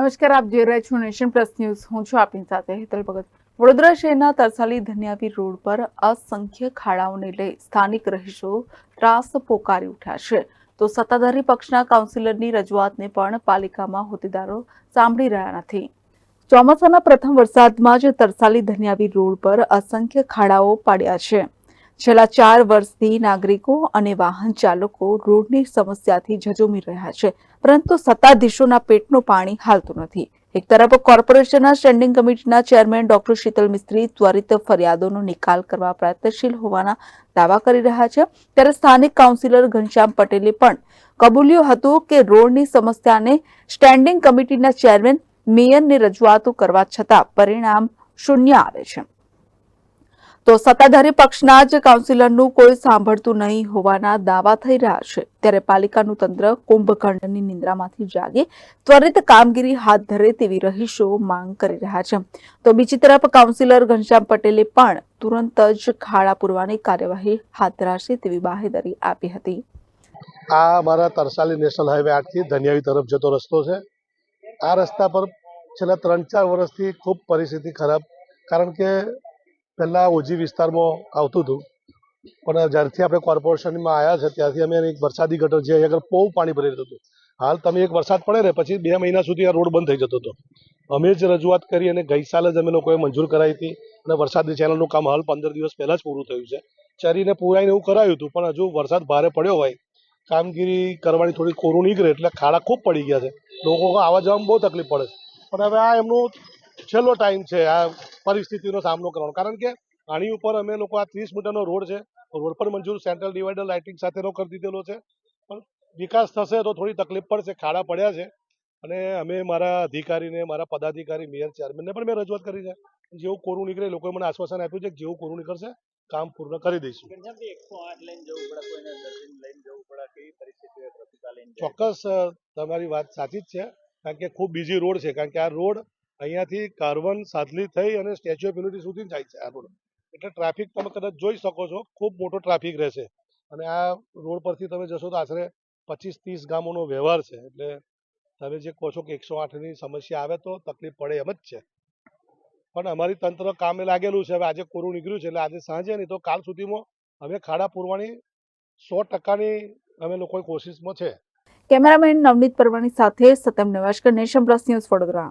નમસ્કાર, આપ જોઈ રહ્યા છો નેશન પ્લસ ન્યૂઝ. હું છું આપની સાથે હેતલ ભગત. વડોદરા શહેરના તરસાલી ધન્યાવી રોડ પર અસંખ્ય ખાડાઓને લઈ સ્થાનિક રહીશો ત્રાસ પોકારી ઉઠ્યા છે. તો સત્તાધારી પક્ષના કાઉન્સિલરની રજૂઆતને પણ પાલિકામાં હોદ્દેદારો સાંભળી રહ્યા નથી. ચોમાસાના પ્રથમ વરસાદમાં જ તરસાલી ધન્યાવી રોડ પર અસંખ્ય ખાડાઓ પાડ્યા છે. છેલ્લા ચાર વર્ષથી નાગરિકો અને વાહન ચાલકો રોડની સમસ્યાથી ઝઝુમી રહ્યા છે, પરંતુ સત્તાધીશોના પેટનું પાણી હાલતું નથી. એક તરફ કોર્પોરેશનના સ્ટેન્ડિંગ કમિટીના ચેરમેન ડોક્ટર શીતલ મિસ્ત્રી ત્વરિત ફરિયાદોનો નિકાલ કરવા પ્રયત્નશીલ હોવાના દાવા કરી રહ્યા છે. ત્યારે સ્થાનિક કાઉન્સિલર ઘનશ્યામ પટેલે પણ કબૂલ્યું હતું કે રોડની સમસ્યાને સ્ટેન્ડિંગ કમિટીના ચેરમેન મેયરને રજૂઆતો કરવા છતાં પરિણામ શૂન્ય આવે છે. તો સત્તાધારી પક્ષના જ કાઉન્સિલરનું કોઈ સાંભળતું નહીં હોવાના દાવા થઈ રહ્યા છે. ત્યારે પાલિકાનું તંત્ર કુંભકર્ણની નિંદ્રામાંથી જાગે, ત્વરિત કામગીરી હાથ ધરે તેવી રહીશો માંગ કરી રહ્યા છે. તો બીજી તરફ કાઉન્સિલર ઘનશ્યામ પટેલે પણ તુરંત જ ખાડા પૂરવાની કાર્યવાહી હાથ ધરાશે તેવી બાહેદારી આપી હતી. આ અમારા તરસાલી નેશનલ હાઈવે આઠથી ધન્યાવી તરફ જતો રસ્તો છે. આ રસ્તા પર છેલ્લા ત્રણ ચાર વર્ષથી ખૂબ પરિસ્થિતિ ખરાબ, કારણ કે પહેલાં ઓજી વિસ્તારમાં આવતું હતું. પણ જ્યારથી આપણે કોર્પોરેશનમાં આવ્યા છે, ત્યારથી અમે એક વરસાદી ગટર અહીંયા આગળ બહુ પાણી ભરી રહ્યું હતું. હાલ તમે એક વરસાદ પડે ને પછી બે મહિના સુધી આ રોડ બંધ થઈ જતો હતો. અમે જ રજૂઆત કરી અને ગઈ સાલ જ અમે લોકોએ મંજૂર કરાવી હતી અને વરસાદી ચેનલનું કામ હાલ પંદર દિવસ પહેલાં જ પૂરું થયું છે. ચરીને પૂરાઈને એવું કરાયું હતું, પણ હજુ વરસાદ ભારે પડ્યો હોય. કામગીરી કરવાની થોડી કોરું નીકળે એટલે ખાડા ખૂબ પડી ગયા છે. લોકો આવવા જવામાં બહુ તકલીફ પડે છે. પણ હવે આ એમનો છેલ્લો ટાઈમ છે. આ પરિસ્થિતિનો સામનો કરવાનો. કારણ કે આની ઉપર અમે લોકો આ ત્રીસ મીટરનો રોડ છે રોડ પર મંજૂર સેન્ટ્રલ ડિવાઈડર લાઇટિંગ સાથેનો કરી દીધેલો છે. પણ વિકાસ થશે તો થોડી તકલીફ પડશે ખાડા પડ્યા છે. અને અમે મારા અધિકારીને મારા પદાધિકારી મેયર ચેરમેનને પણ મેં રજૂઆત કરી છે. જેવું કોરું નીકળે લોકોએ મને આશ્વાસન આપ્યું છે કે જેવું કોરું નીકળશે કામ પૂર્ણ કરી દઈશું. ઘનશ્યામજી, 108 લઈને જવું પડે કોઈને દર્શન લઈને જવું પડે કેવી પરિસ્થિતિ હોય ટ્રાફિક લઈને જાય? ચોક્કસ તમારી વાત સાચી જ છે કારણ કે ખૂબ બીજી રોડ છે કારણ કે આ રોડ અહીંયાથી કાર્વન સાદલી થઈ અને સ્ટેચ્યુ ઓફ યુનિટી સુધી જાય છે આ રોડ. એટલે ટ્રાફિક તમે કદાચ જોઈ શકો છો, ખૂબ મોટો ટ્રાફિક રહેશે. અને આ રોડ પરથી તમે જશો તો આશરે પચીસ ત્રીસ ગામોનો વ્યવહાર છે. એટલે તમે જે કહો છો કે એકસો આઠની સમસ્યા આવે તો તકલીફ પડે એમ જ છે. પણ અમારી તંત્ર કામે લાગેલું છે. હવે આજે કોરું નીકળ્યું છે, એટલે આજે સાંજે નહીં તો કાલ સુધીમાં અમે ખાડા પૂરવાની સો ટકાની અમે લોકો કોશિશમાં છે. કેમેરામેન નવનીત પરવાની સાથે સતમ નવાશકર, નેશન પ્લસ ન્યૂઝ વડોદરા.